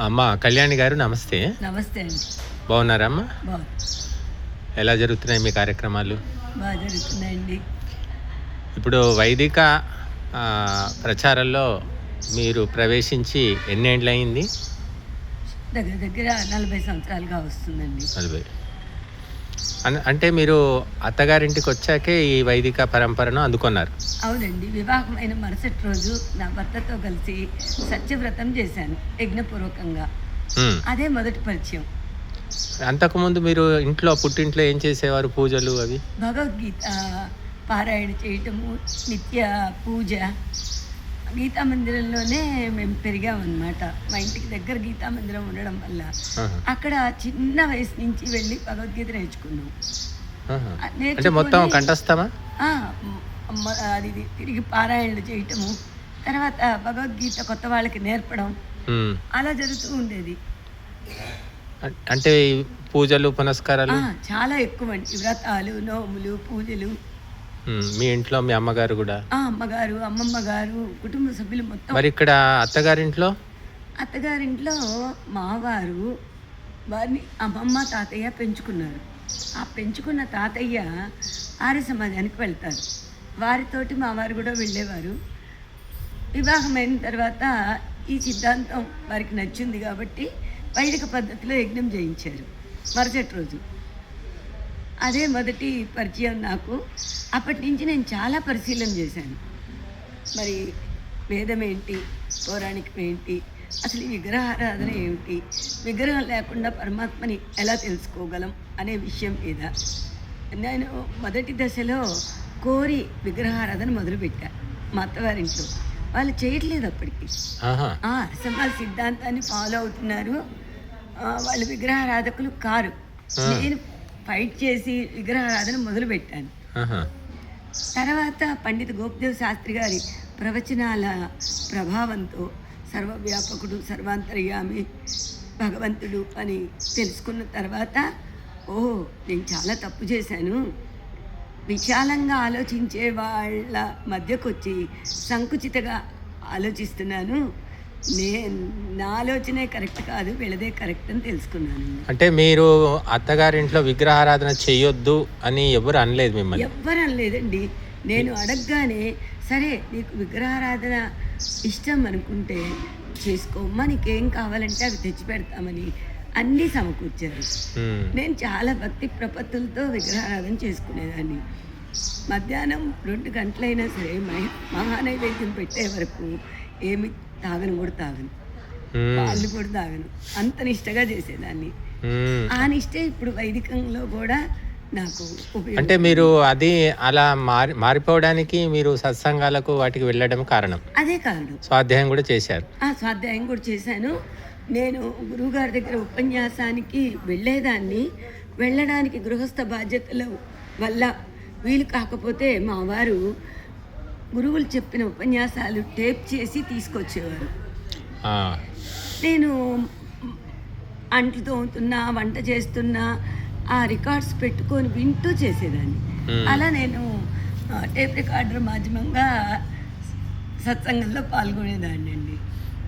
అమ్మ కళ్యాణి గారు నమస్తే. నమస్తే అండి. బాగున్నారమ్మా బాగా ఎలా జరుగుతున్నాయి మీ కార్యక్రమాలు? బాగా జరుగుతున్నాయండి. ఇప్పుడు వైదిక ప్రచారంలో మీరు ప్రవేశించి ఎన్నేళ్ళు అయింది దగ్గర దగ్గర నలభై సంవత్సరాలుగా వస్తుందండి. నలభై. అంటే మీరు అత్తగారింటికి వచ్చాకే ఈ వైదిక పరంపరను అందుకున్నారు. అవునండి. వివాహమైన మరుసటి రోజు నా భర్తతో కలిసి సత్యవ్రతం చేశాను యజ్ఞపూర్వకంగా. అదే మొదటి పరిచయం. అంతకుముందు మీరు ఇంట్లో పుట్టింట్లో ఏం చేసేవారు పూజలు అవి? భగవద్గీత పారాయణ చేయటము నిత్య పూజ గీతా మందిరంలోనే మేము పెరిగామన్నమాట మా ఇంటికి దగ్గర గీతా మందిరం ఉండడం వల్ల. అక్కడ చిన్న వయసు నుంచి వెళ్ళి భగవద్గీత నేర్చుకున్నాం అంటే మొత్తం కంఠస్థమా అది తిరిగి పారాయణలు చేయటము తర్వాత భగవద్గీత కొత్త వాళ్ళకి నేర్పడం. అలా జరుగుతూ ఉండేది అంటే పూజలు పునస్కారాలు చాలా ఎక్కువ అండి వ్రతాలు నోములు పూజలు. మీ ఇంట్లో మీ అమ్మగారు కూడా? ఆ అమ్మగారు అమ్మమ్మ గారు కుటుంబ సభ్యులు మొత్తం. మరి ఇక్కడ అత్తగారింట్లో? అత్తగారింట్లో మావారు వారిని అమ్మమ్మ తాతయ్య పెంచుకున్నారు. ఆ పెంచుకున్న తాతయ్య ఆర్య సమాజానికి వెళ్తారు. వారితోటి మావారు కూడా వెళ్ళేవారు. వివాహమైన తర్వాత ఈ సిద్ధాంతం వారికి నచ్చింది కాబట్టి వైదిక పద్ధతిలో యజ్ఞం చేయించారు. మరుసటి రోజు. అదే మొదటి పరిచయం నాకు. అప్పటి నుంచి నేను చాలా పరిశీలన చేశాను. మరి వేదం ఏంటి? పౌరాణికం ఏంటి? అసలు విగ్రహారాధన ఏమిటి? విగ్రహం లేకుండా పరమాత్మని ఎలా తెలుసుకోగలం అనే విషయం మీద నేను మొదటి దశలో కోరి విగ్రహారాధన మొదలుపెట్టా మా అత్తవారింట్లో. వాళ్ళు చేయట్లేదు అప్పటికి. అసంబాల్ సిద్ధాంతాన్ని ఫాలో అవుతున్నారు. వాళ్ళు విగ్రహారాధకులు కారు. నేను ఫైట్ చేసి విగ్రహారాధన మొదలుపెట్టాను. తర్వాత పండిత గోపదేవ్ శాస్త్రి గారి ప్రవచనాల ప్రభావంతో సర్వవ్యాపకుడు సర్వాంతర్యామి భగవంతుడు అని తెలుసుకున్న తర్వాత ఓ నేను చాలా తప్పు చేశాను. విశాలంగా ఆలోచించే వాళ్ళ మధ్యకు వచ్చి సంకుచితగా ఆలోచిస్తున్నాను. నే నా ఆలోచనే కరెక్ట్ కాదు వీళ్ళదే కరెక్ట్ అని తెలుసుకున్నాను అంటే మీరు అత్తగారింట్లో విగ్రహారాధన చేయొద్దు అని ఎవరు అనలేదు మిమ్మల్ని? ఎవ్వరు అనలేదండి. నేను అడగగానే సరే నీకు విగ్రహారాధన ఇష్టం అనుకుంటే చేసుకోమ్మా నీకేం కావాలంటే అవి తెచ్చి పెడతామని అన్నీ సమకూర్చారు. నేను చాలా భక్తి ప్రపత్తులతో విగ్రహారాధన చేసుకునేదాన్ని. మధ్యాహ్నం రెండు గంటలైనా సరే మహి- మహానైవేద్యం పెట్టే వరకు ఏమి తాగను కూడా తాగను. పాలు కూడా తాగను. అంత నిష్టగా చేసేదాన్ని. ఆ నిష్టే ఇప్పుడు వైదికంలో కూడా నాకు అంటే మీరు అది అలా మారి మారిపోవడానికి మీరు సత్సంగాలకు వాటికి వెళ్ళడం కారణం. అదే కారణం. స్వాధ్యాయం కూడా చేశారు. ఆ స్వాధ్యాయం కూడా చేశాను. నేను గురువుగారి దగ్గర ఉపన్యాసానికి వెళ్ళేదాన్ని. వెళ్ళడానికి గృహస్థ బాధ్యతల వల్ల వీలు కాకపోతే మా వారు గురువులు చెప్పిన ఉపన్యాసాలు టేప్ చేసి తీసుకొచ్చేవారు. నేను అంట్లు తోముతున్నా వంట చేస్తున్నా ఆ రికార్డ్స్ పెట్టుకొని వింటూ చేసేదాన్ని. అలా నేను టేప్ రికార్డర్ మాధ్యమంగా సత్సంగంలో పాల్గొనేదాన్ని అండి